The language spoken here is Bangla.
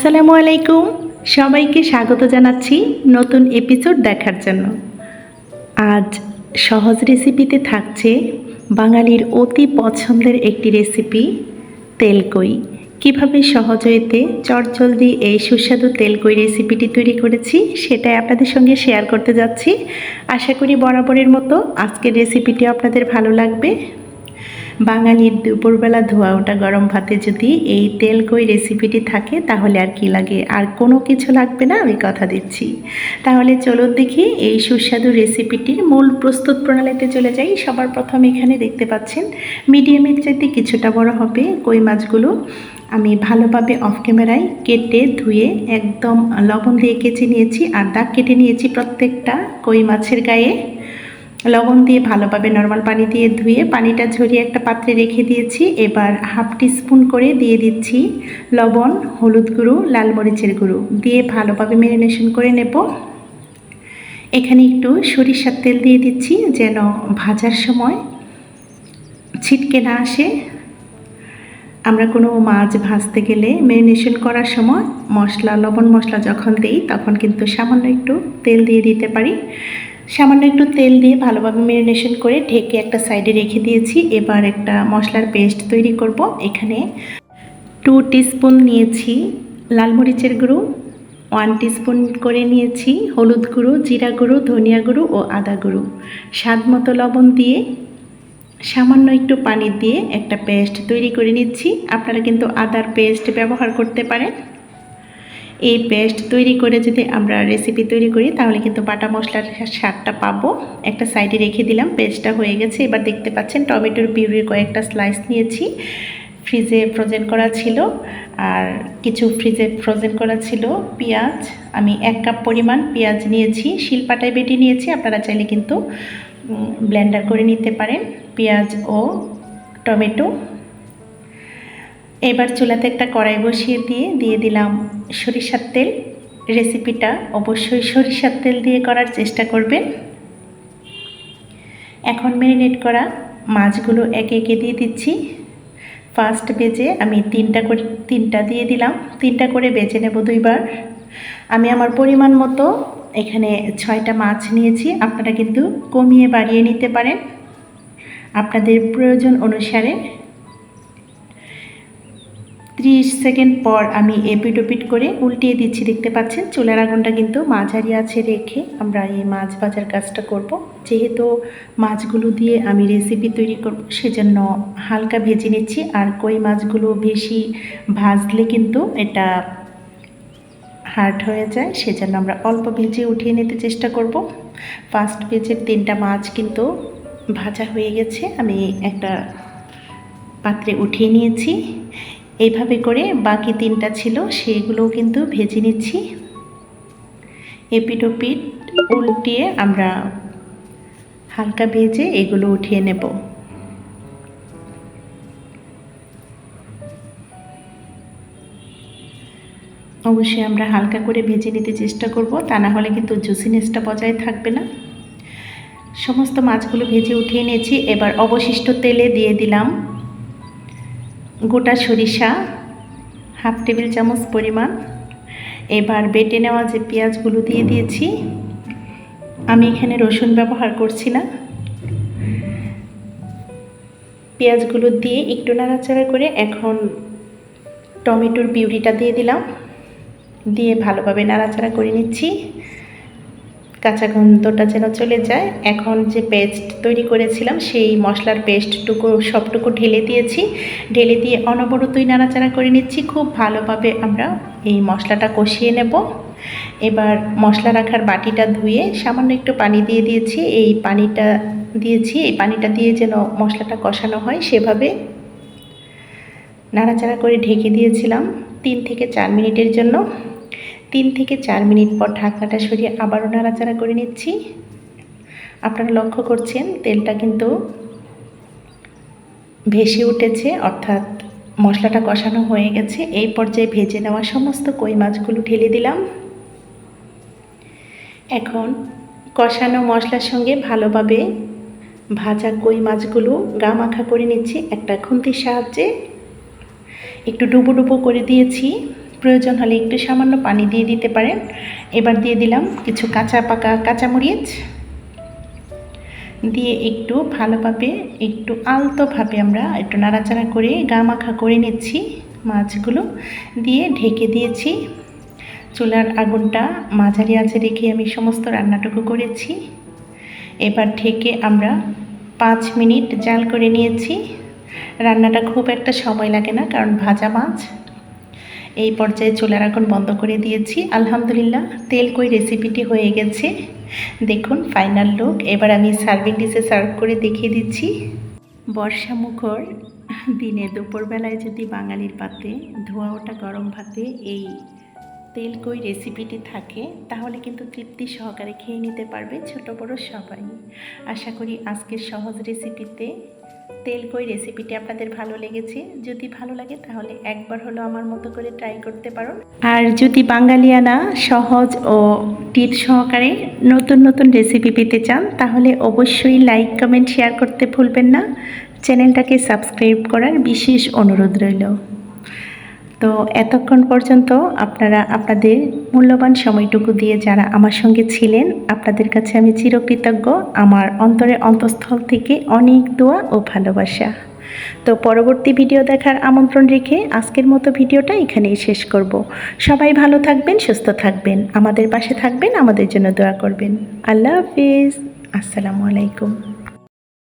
আসসালামু আলাইকুম। সবাইকে স্বাগত জানাচ্ছি নতুন এপিসোড দেখার জন্য। আজ সহজ রেসিপিতে থাকছে বাঙালির অতি পছন্দের একটি রেসিপি, তেলকই। কীভাবে সহজতে চটজলদি এই সুস্বাদু তেলকই রেসিপিটি তৈরি করেছি, সেটাই আপনাদের সঙ্গে শেয়ার করতে যাচ্ছি। আশা করি বরাবরের মতো আজকের রেসিপিটি আপনাদের ভালো লাগবে। বাঙালির দুপুরবেলা ধোয়া ওঠা গরম ভাতে যদি এই তেল কই রেসিপিটি থাকে, তাহলে আর কি লাগে? আর কোনো কিছু লাগবে না? আমি কথা দিচ্ছি। তাহলে চলুন দেখি এই সুস্বাদু রেসিপিটির মূল প্রস্তুত প্রণালীতে চলে যাই। সবার প্রথম এখানে দেখতে পাচ্ছেন মিডিয়ামের চাইতে কিছুটা বড় হবে কই মাছগুলো। আমি ভালোভাবে অফ ক্যামেরায় কেটে ধুয়ে একদম লবণ দিয়ে কেচে নিয়েছি আর দাগ কেটে নিয়েছি প্রত্যেকটা কই মাছের গায়ে। লবণ দিয়ে ভালোভাবে নর্মাল পানি দিয়ে ধুয়ে পানিটা ঝরিয়ে একটা পাত্রে রেখে দিয়েছি। এবার হাফ টিস্পুন করে দিয়ে দিচ্ছি লবণ, হলুদ গুঁড়ো, লাল মরিচের গুঁড়ো। দিয়ে ভালোভাবে ম্যারিনেশন করে নেব। এখানে একটু সরিষার তেল দিয়ে দিচ্ছি যেন ভাজার সময় ছিটকে না আসে। আমরা কোনো মাছ ভাজতে গেলে ম্যারিনেশন করার সময় মশলা, লবণ মশলা যখন দিই তখন কিন্তু সামান্য একটু তেল দিয়ে দিতে পারি। সামান্য একটু তেল দিয়ে ভালোভাবে ম্যারিনেশন করে ঢেকে একটা সাইডে রেখে দিয়েছি। এবার একটা মশলার পেস্ট তৈরি করব। এখানে টু টিস্পুন নিয়েছি লাল মরিচের গুঁড়ো ওয়ান টিস্পুন করে নিয়েছি হলুদ গুঁড়ো, জিরা গুঁড়ো, ধনিয়া গুঁড়ো ও আদা গুঁড়ো। স্বাদ মতো লবণ দিয়ে সামান্য একটু পানি দিয়ে একটা পেস্ট তৈরি করে নিচ্ছি। আপনারা কিন্তু আদার পেস্ট ব্যবহার করতে পারেন। এই পেস্ট তৈরি করে যদি আমরা রেসিপি তৈরি করি, তাহলে কিন্তু বাটা মশলার স্বাদটা পাবো। একটা সাইডে রেখে দিলাম পেস্টটা হয়ে গেছে। এবার দেখতে পাচ্ছেন, টমেটোর পিউরির কয়েকটা স্লাইস নিয়েছি। ফ্রিজে ফ্রোজেন করা ছিল, আর কিছু ফ্রিজে ফ্রোজেন করা ছিল পেঁয়াজ। আমি এক কাপ পরিমাণ পেঁয়াজ নিয়েছি, শিলপাটায় বেটে নিয়েছি। আপনারা চাইলে কিন্তু ব্লেন্ডার করে নিতে পারেন। পেঁয়াজ ও টমেটো এবার চুলাতে একটা কড়াই বসিয়ে দিয়ে দিয়ে দিলাম সরিষার তেল। রেসিপিটা অবশ্যই সরিষার তেল দিয়ে করার চেষ্টা করবেন। এখন ম্যারিনেট করা মাছগুলো একে একে দিয়ে দিচ্ছি। ফার্স্ট বেজে আমি তিনটা করে, তিনটা দিয়ে দিলাম। তিনটা করে বেজে নেব দুইবার। আমি আমার পরিমাণ মতো এখানে ছয়টা মাছ নিয়েছি। আপনারা কিন্তু কমিয়ে বাড়িয়ে নিতে পারেন। আপনাদের প্রয়োজন অনুসারে ত্রিশ সেকেন্ড পর আমি এপিট ওপিট করে উল্টিয়ে দিচ্ছি, দেখতে পাচ্ছেন? চুলার আগুনটা কিন্তু মাঝারি আছে রেখে আমরা এই মাছ ভাজার কাজটা করব। যেহেতু মাছগুলো দিয়ে আমি রেসিপি তৈরি করব, সেজন্য হালকা ভেজে নিচ্ছি। আর কই মাছগুলো বেশি ভাজলে কিন্তু এটা হার্ড হয়ে যায়, সেজন্য আমরা অল্প ভেজে উঠিয়ে নিতে চেষ্টা করব। ফার্স্ট ভেজের তিনটা মাছ কিন্তু ভাজা হয়ে গেছে। আমি একটা পাত্রে উঠিয়ে নিয়েছি। এইভাবে করে বাকি তিনটা ছিল, সেগুলোও কিন্তু ভেজে নিচ্ছি। এপিটোপিট উল্টিয়ে আমরা হালকা ভেজে এগুলো উঠিয়ে নেব। অবশ্যই আমরা হালকা করে ভেজে নিতে চেষ্টা করব, তা না হলে কিন্তু জুসিনেসটা বজায় থাকবে না। সমস্ত মাছগুলো ভেজে উঠিয়ে নিয়েছি, এবার অবশিষ্ট তেলে দিয়ে দিলাম গোটা সরিষা, হাফ টেবিল চামচ পরিমাণ। এবার বেটে নেওয়া যে পেঁয়াজগুলো দিয়ে দিয়েছি, আমি এখানে রসুন ব্যবহার করছি না। পেঁয়াজগুলো দিয়ে একটু নাড়াচাড়া করে এখন টমেটোর পিউরিটা দিয়ে দিলাম। দিয়ে ভালোভাবে নাড়াচাড়া করে নিচ্ছি। কাঁচা গন্ধটা যেন চলে যায়। এখন যে পেস্ট তৈরি করেছিলাম, সেই মশলার পেস্টটুকু সবটুকু ঢেলে দিয়েছি। ঢেলে দিয়ে অনবরতই নাড়াচাড়া করে নিচ্ছি। খুব ভালোভাবে আমরা এই মশলাটা কষিয়ে নেব। এবার মশলা রাখার বাটিটা ধুয়ে সামান্য একটু পানি দিয়ে দিয়েছি। এই পানিটা দিয়েছি। এই পানিটা দিয়ে যেন মশলাটা কষানো হয় সেভাবে। নাড়াচাড়া করে ঢেকে দিয়েছিলাম তিন থেকে চার মিনিটের জন্য। তিন থেকে চার মিনিট পর ঢাকনাটা সরিয়ে আবারও নাড়াচাড়া করে নিচ্ছি। আপনারা লক্ষ্য করছেন, তেলটা কিন্তু ভেসে উঠেছে, অর্থাৎ মশলাটা কষানো হয়ে গেছে। এই পর্যায়ে ভেজে নেওয়া সমস্ত কই মাছগুলো ঢেলে দিলাম। এখন কষানো মশলার সঙ্গে ভালোভাবে ভাজা কই মাছগুলো গা মাখা করে নিচ্ছি। একটা খুন্তির সাহায্যে। একটু ডুবো ডুবো করে দিয়েছি। প্রয়োজন হলে একটু সামান্য পানি দিয়ে দিতে পারেন। এবার দিয়ে দিলাম কিছু কাঁচা পাকা কাঁচামরিচ। দিয়ে একটু ভালোভাবে, একটু আলতোভাবে আমরা একটু নাড়াচাড়া করে গা মাখা করে নিচ্ছি মাছগুলো। দিয়ে ঢেকে দিয়েছি। চুলার আগুনটা মাঝারি আঁচে রেখে আমি সমস্ত রান্নাটুকু করেছি। এবার ঢেকে আমরা পাঁচ মিনিট জাল করে নিয়েছি। রান্নাটা খুব একটা সময় লাগে না, কারণ ভাজা মাছ। এই পর্যায়ে চুলার আগুন বন্ধ করে দিয়েছি। আলহামদুলিল্লাহ, তেল কই রেসিপিটি হয়ে গেছে। দেখুন ফাইনাল লুক এবার আমি সার্ভিং ডিশে সার্ভ করে দেখিয়ে দিচ্ছি। বর্ষা মুখর, দিনে দুপুরবেলায় যদি বাঙালির পাতে, ধোয়া ওটা গরম ভাতে এই তেল কই রেসিপিটি থাকে, তাহলে কিন্তু তৃপ্তি সহকারে খেয়ে নিতে পারবে ছোট বড় সবাই। আশা করি আজকের সহজ রেসিপিতে তেল কই রেসিপিটি আপনাদের ভালো লেগেছে? যদি ভালো লাগে তাহলে একবার হলো আমার মতো করে ট্রাই করতে পারুন আর যদি বাঙালিয়ানা সহজ ও টিপ সহকারে নতুন নতুন রেসিপি পেতে চান, তাহলে অবশ্যই লাইক কমেন্ট শেয়ার করতে ভুলবেন না। চ্যানেলটাকে সাবস্ক্রাইব করার বিশেষ অনুরোধ রইল। তো এতক্ষণ পর্যন্ত আপনারা আপনাদের মূল্যবান সময়টুকু দিয়ে যারা আমার সঙ্গে ছিলেন, আপনাদের কাছে আমি চিরকৃতজ্ঞ। আমার অন্তরের অন্তঃস্থল থেকে অনেক দোয়া ও ভালোবাসা। তো পরবর্তী ভিডিও দেখার আমন্ত্রণ রেখে আজকের মতো ভিডিওটা এখানেই শেষ করব। সবাই ভালো থাকবেন, সুস্থ থাকবেন। আমাদের পাশে থাকবেন, আমাদের জন্য দোয়া করবেন। আল্লাহ হাফিজ। আসসালামু আলাইকুম।